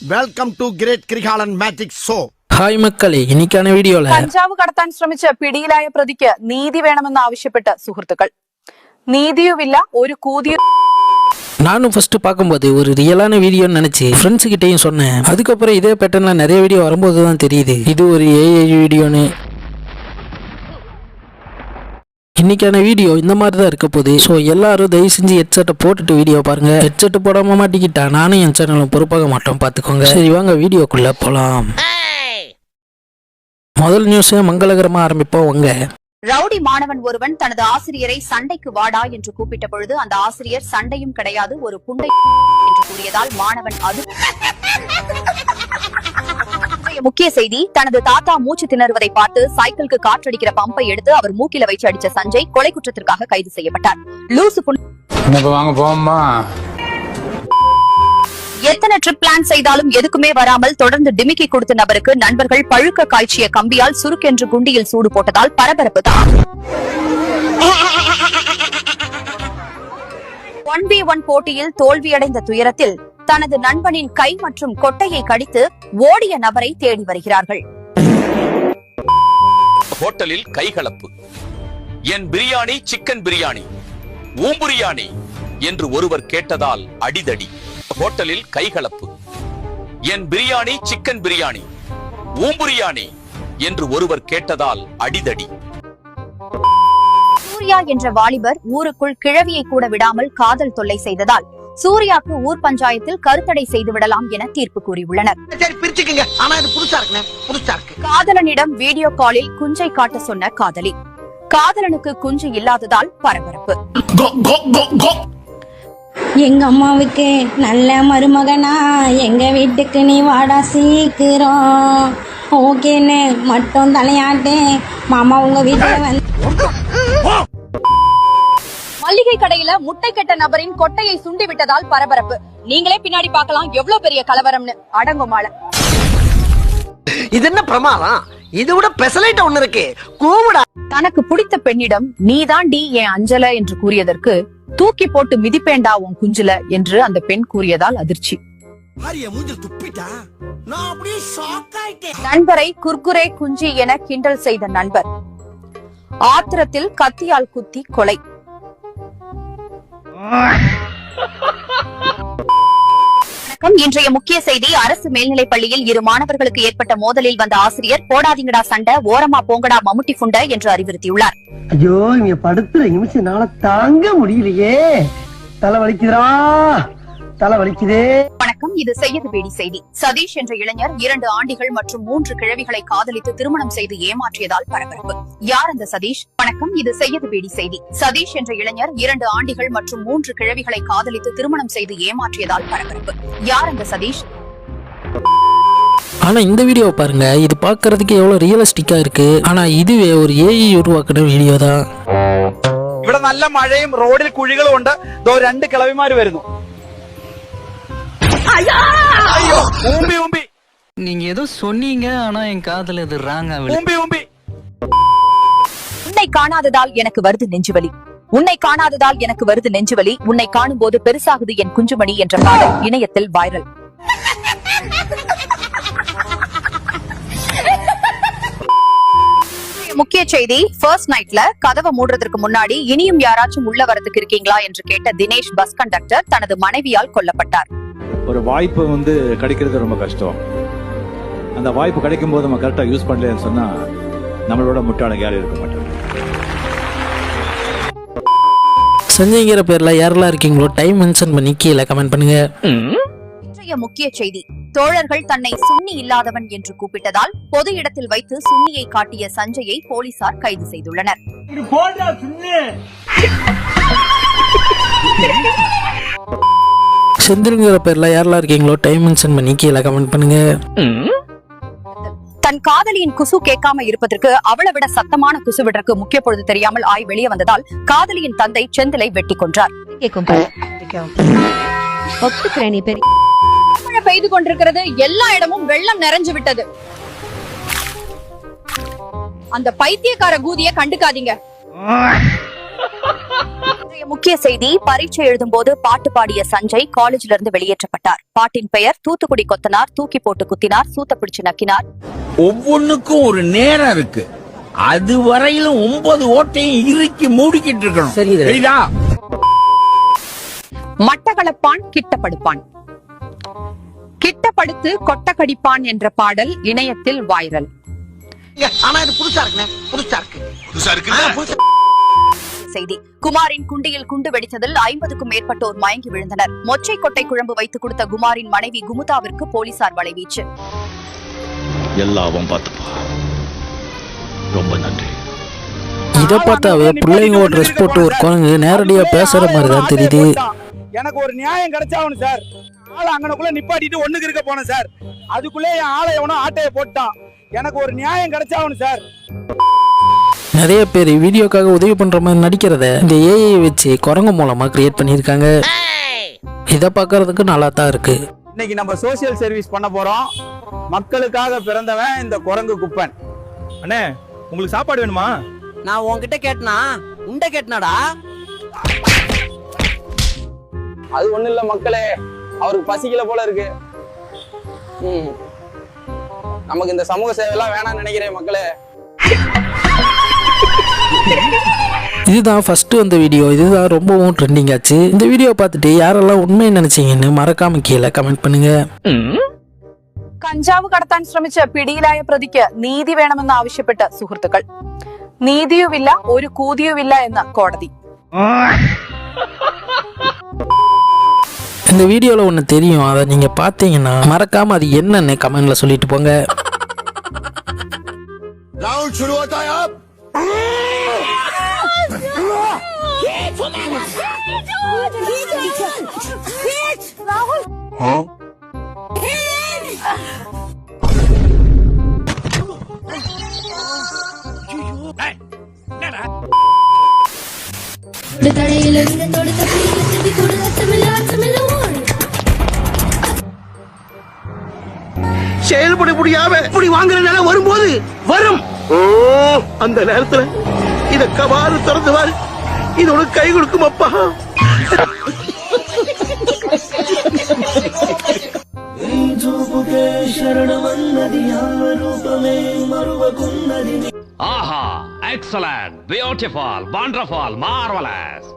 Welcome to great ക്രിഹാളൻ magic show hi മക്കളെ. എനിക്കാണ് വീഡിയോ കഞ്ചാവ് കടത്താൻ ശ്രമിച്ച பிரதிக்கு நீதி നീതി വേണമെന്ന് ആവശ്യപ്പെട്ട് நீதியும் இல்ல ஒரு കൂതിയും நானும் ஃபர்ஸ்ட் பார்க்கும்போது ஒரு ரியலான வீடியோன்னு நினைச்சு ஃப்ரெண்ட்ஸ் கிட்டையும் சொன்னேன் அதுக்கப்புறம் இதே பேட்டர்ன்ல நிறைய வீடியோ வரும்போது தான் தெரியுது இது ஒரு ஏஐ வீடியோன்னு இன்னைக்கான வீடியோ இந்த மாதிரி தான் இருக்க போகுது. ஸோ எல்லாரும் தயவு செஞ்சு ஹெட்செட்டை போட்டுட்டு வீடியோ பாருங்க. ஹெட்செட் போடாம மாட்டிக்கிட்டா நானும் என் சேனலும் பொறுப்பாக மாட்டோம் பார்த்துக்கோங்க சரி வாங்க வீடியோக்குள்ள போலாம். முதல் நியூஸ் மங்களகரமா ஆரம்பிப்போம் உங்க ரவுடி மாணவன் ஒருவன் தனது ஆசிரியரை சண்டைக்கு வாடா என்று கூப்பிட்ட பொழுது அந்த ஆசிரியர் சண்டையும் கிடையாது ஒரு புண்டை என்று கூறியதால் மாணவன் அது முக்கிய செய்தி தனது தாத்தா மூச்சு திணறுவதை பார்த்து சைக்கிளுக்கு காற்றடிக்கிற பம்பை எடுத்து அவர் மூக்கில வைத்து அடிச்ச சஞ்சய் கொலை குற்றத்திற்காக கைது செய்யப்பட்டார். லூசு வாங்க போம்மா எத்தனை ட்ரிப் பிளான் செய்தாலும் எதுக்குமே வராமல் தொடர்ந்து டிமிக்கி கொடுத்த நபருக்கு நண்பர்கள் பழுக்க காய்ச்சிய கம்பியால் சுருக்கென்று குண்டியில் சூடு போட்டதால் பரபரப்பு தான். ஒன் பி ஒன் போட்டியில் தோல்வியடைந்த துயரத்தில் தனது நண்பனின் கை மற்றும் கொட்டையை கடித்து ஓடிய நபரை தேடி வருகிறார்கள். ஹோட்டலில் கைகலப்பு என் பிரியாணி சிக்கன் பிரியாணி. ஊம்புரியாணி என்று ஒருவர் கேட்டதால் அடிதடி. ஹோட்டலில் கைகலப்பு என் பிரியாணி சிக்கன் பிரியாணி. ஊம்புரியாணி என்று ஒருவர் கேட்டதால் அடிதடி. சூர்யா என்ற வாலிபர் ஊருக்குள் கிழவியை கூட விடாமல் காதல் தொல்லை செய்ததால் சூர்யாக்கு ஊர் பஞ்சாயத்தில் கருத்தடை செய்து விடலாம் என தீர்ப்பு கூறியுள்ளனர். காதலனிடம் வீடியோ காலில் குஞ்சை காட்ட சொன்ன காதலி. காதலனுக்கு குஞ்சு இல்லாததால் பரபரப்பு. எங்க அம்மாவுக்கு நல்ல மருமகனா எங்க வீட்டுக்கு நீ வாடா சீக்கிரம். ஓகேன்னு மட்டும் தலையாட்டேன் மாமா உங்க வீட்டுல வந்து மல்லிகை கடையில முட்டை கெட்ட நபரின் கொட்டையை சுண்டி விட்டதால் பரபரப்பு. நீங்களே பின்னாடி பார்க்கலாம் எவ்வளவு பெரிய கலவரம்னு. அடங்குமால இது என்ன பிரமாதம்? இது விட பெசலைட் ஒண்ணு இருக்கு. கூவுடா. தனக்கு பிடித்த பெண்ணிடம் நீதாண்டி என் அஞ்சல? என்று கூறியதற்கு தூக்கி போட்டு மிதிப்பேண்டா உன் குஞ்சுல? என்று அந்த பெண் கூறியதால் அதிர்ச்சி. ஆரிய மூஞ்சில் துப்பிட்டா? நான் அப்படியே ஷாக் ஆயிட்டேன். நண்பரை குர்குரே குஞ்சி என கிண்டல் செய்த நண்பர். ஆத்திரத்தில் கத்தியால் குத்தி கொலை. இன்றைய முக்கிய செய்தி அரசு மேல்நிலைப் பள்ளியில் இரு மாணவர்களுக்கு ஏற்பட்ட மோதலில் வந்த ஆசிரியர் போடாதீங்கடா சண்டை ஓரமா போங்கடா மம்முட்டி புண்ட என்று அறிவுறுத்தியுள்ளார். ஐயோ இங்க படுத்துற நிமிஷம்னால தாங்க முடியலையே. தலை வலிக்குதுடா. தலை வலிக்குதே வணக்கம் இது செய்யது வேடி செய்தி சதீஷ் என்ற இளைஞர் இரண்டு ஆண்டிகள் மற்றும் மூன்று கிழவிகளை காதலித்து திருமணம் செய்து ஏமாற்றியதால் பரபரப்பு யார் அந்த சதீஷ் வணக்கம் இது செய்யது வேடி செய்தி சதீஷ் என்ற இளைஞர் இரண்டு ஆண்டிகள் மற்றும் மூன்று கிழவிகளை காதலித்து திருமணம் செய்து ஏமாற்றியதால் பரபரப்பு யார் அந்த சதீஷ் ஆனா இந்த வீடியோ பாருங்க இது பார்க்கிறதுக்கு எவ்வளவு ரியலிஸ்டிக்கா இருக்கு ஆனா இதுவே ஒரு ஏஐ உருவாக்குன வீடியோ தான் ഇവിടെ നല്ല മഴയും റോഡിൽ കുഴികളും ഉണ്ട് ദോ രണ്ട് കിളവിമാര് വരുന്നു நீங்க ஏதோ சொன்னீங்க ஆனா என் காதல இது ராங்கா உன்னை காணாததால் எனக்கு வருது நெஞ்சுவலி. உன்னை காணாததால் எனக்கு வருது நெஞ்சுவலி. உன்னை காணும் பெருசாகுது என் குஞ்சுமணி என்ற பாடல் இணையத்தில் வைரல் முக்கிய செய்தி ஃபர்ஸ்ட் நைட்ல கதவை மூடுறதுக்கு முன்னாடி இனியும் யாராச்சும் உள்ள வரதுக்கு இருக்கீங்களா என்று கேட்ட தினேஷ் பஸ் கண்டக்டர் தனது மனைவியால் கொல்லப்பட்டார். ஒரு வாய்ப்பு வந்து கிடைக்கிறது ரொம்ப கஷ்டம். அந்த வாய்ப்பு கிடைக்கும் போது நம்ம கரெக்டாக யூஸ் பண்ணலன்னு சொன்னா நம்மளோட முட்டாளுங்க யாரும் இருக்க மாட்டாங்க. சஞ்சய்ங்கிற பேர்ல யாரெல்லாம் இருக்கீங்களோ டைம் மென்ஷன் பண்ணி கீழே கமெண்ட் பண்ணுங்க. இன்றைய முக்கிய செய்தி தோழர்கள் தன்னை சுன்னி இல்லாதவன் என்று கூப்பிட்டதால் பொது இடத்தில் வைத்து சுன்னியை காட்டிய சஞ்சயை போலீசார் கைது செய்துள்ளனர். செந்தில்ங்கிற பேர்ல யாரெல்லாம் இருக்கீங்களோ டைம் மென்ஷன் பண்ணி கீழே கமெண்ட் பண்ணுங்க. தன் காதலியின் குசு கேட்காம இருப்பதற்கு அவளை விட சத்தமான குசு விடற்கு முக்கிய பொழுது தெரியாமல் ஆய் வெளியே வந்ததால் காதலியின் தந்தை செந்திலை வெட்டி கொன்றார். பெய்து கொண்டிருக்கிறது. எல்லா இடமும் வெள்ளம் நிறைஞ்சு விட்டது. அந்த பைத்தியக்கார கூதிய கண்டுக்காதீங்க. இன்றைய முக்கிய செய்தி பரீட்சை எழுதும்போது பாட்டு பாடிய சஞ்சய் காலேஜிலிருந்து இருந்து வெளியேற்றப்பட்டார். பாட்டின் பெயர் தூத்துக்குடி கொத்தனார் தூக்கி போட்டு குத்தினார் சூத்த பிடிச்சு நக்கினார். ஒவ்வொன்னுக்கும் ஒரு நேரம் இருக்கு. அது வரையிலும் ஒன்பது ஓட்டையும் இறுக்கி மூடிக்கிட்டு இருக்கணும். சரிதா? மட்டக்களப்பான் கிட்டப்படுப்பான். கிட்டப்படுத்து கொட்டக்கடிப்பான் என்ற பாடல் இணையத்தில் வைரல் ஆனா இது புதுசா இருக்குண்ணே. புதுசா இருக்கு. புதுசா ஆ, செய்தி. குமாரின் குண்டியில் குண்டு வெடித்ததில் ஐம்பதுக்கும் மேற்பட்டோர் மயங்கி விழுந்தனர். மொச்சை கொட்டை குழம்பு வைத்துக் கொடுத்த குமாரின் மனைவி குமுதாவிற்கு போலீசார் வலைவீச்சு. எல்லாம் பார்த்துப்பா. ரொம்ப நன்றி. இதை பார்த்தாவே பிள்ளைங்க ட்ரெஸ் போட்டு ஒரு குரங்கு நேரடியா பேசுற மாதிரி தான் தெரியுது. எனக்கு ஒரு நியாயம் கிடைச்சாகணும் சார். ஆளை அங்கனக்குள்ள நிப்பாட்டிட்டு ஒண்ணுக்கு இருக்க போனேன் சார். அதுக்குள்ளே என் ஆளை எவனோ ஆட்டையை போட்டான். எனக்கு ஒரு நியாயம் கிடைச்சாகணும் சார். நிறைய பேர் வீடியோக்காக உதவி பண்ற மாதிரி நடிக்கிறத இந்த ஏஐ வச்சு குரங்கு மூலமா கிரியேட் பண்ணியிருக்காங்க. இதை பார்க்கறதுக்கு நல்லா தான் இருக்கு. இன்னைக்கு நம்ம சோசியல் சர்வீஸ் பண்ண போறோம். மக்களுக்காக பிறந்தவன் இந்த குரங்கு குப்பன். அண்ணே உங்களுக்கு சாப்பாடு வேணுமா? நான் உன்கிட்ட கேட்டனா? உண்ட கேட்டனாடா? அது ஒண்ணு இல்ல மக்களே அவருக்கு பசிக்கல போல இருக்கு. ம். நமக்கு இந்த சமூக சேவை எல்லாம் வேணாம்னு நினைக்கிறேன் மக்களே. இதுதான் ஃபர்ஸ்ட் வந்த வீடியோ இதுதான் ரொம்பவும் ட்ரெண்டிங் ஆச்சு இந்த வீடியோ பார்த்துட்டு யாரெல்லாம் உண்மை நினைச்சீங்கன்னு மறக்காம கீழே கமெண்ட் பண்ணுங்க കഞ്ചാവ് കടത്താൻ ശ്രമിച്ച പിടിയിലായ പ്രതിക്ക് നീതി വേണമെന്ന് ആവശ്യപ്പെട്ട് സുഹൃത്തുക്കൾ നീതിയുമില്ല ഒരു കൂതിയുമില്ല എന്ന് കോടതി இந்த வீடியோவில் ஒன்று தெரியும் அதை நீங்கள் பார்த்தீங்கன்னா மறக்காம அது என்னன்னு கமெண்ட்ல சொல்லிட்டு போங்க Hiç! 然后。啊？தடையில விட தொடு தப்பி தப்பி செயல்பட முடியாம இப்படி வாங்குற நிலை வரும்போது வரும் ஓ அந்த நேரத்துல இத கவாறு திறந்துவாரு இது உனக்கு கை கொடுக்கும் அப்பா. ஆஹா எக்ஸலன்ட் பியூட்டிஃபுல் வண்டர்ஃபுல் மார்வலஸ்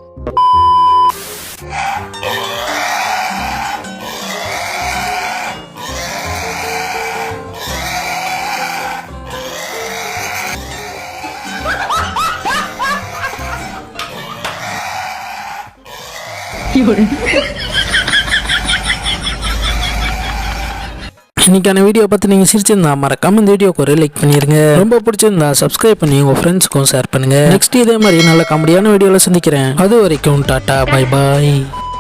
இன்னைக்கான வீடியோ பார்த்து நீங்கள் சிரிச்சிருந்தா மறக்காம இந்த வீடியோக்கு ஒரு லைக் பண்ணிருங்க. ரொம்ப பிடிச்சிருந்தா சப்ஸ்கிரைப் பண்ணி உங்கள் ஃப்ரெண்ட்ஸுக்கும் ஷேர் பண்ணுங்க. நெக்ஸ்ட் இதே மாதிரி நல்ல காமெடியான வீடியோவில் சந்திக்கிறேன். அது வரைக்கும் டாட்டா பை பாய்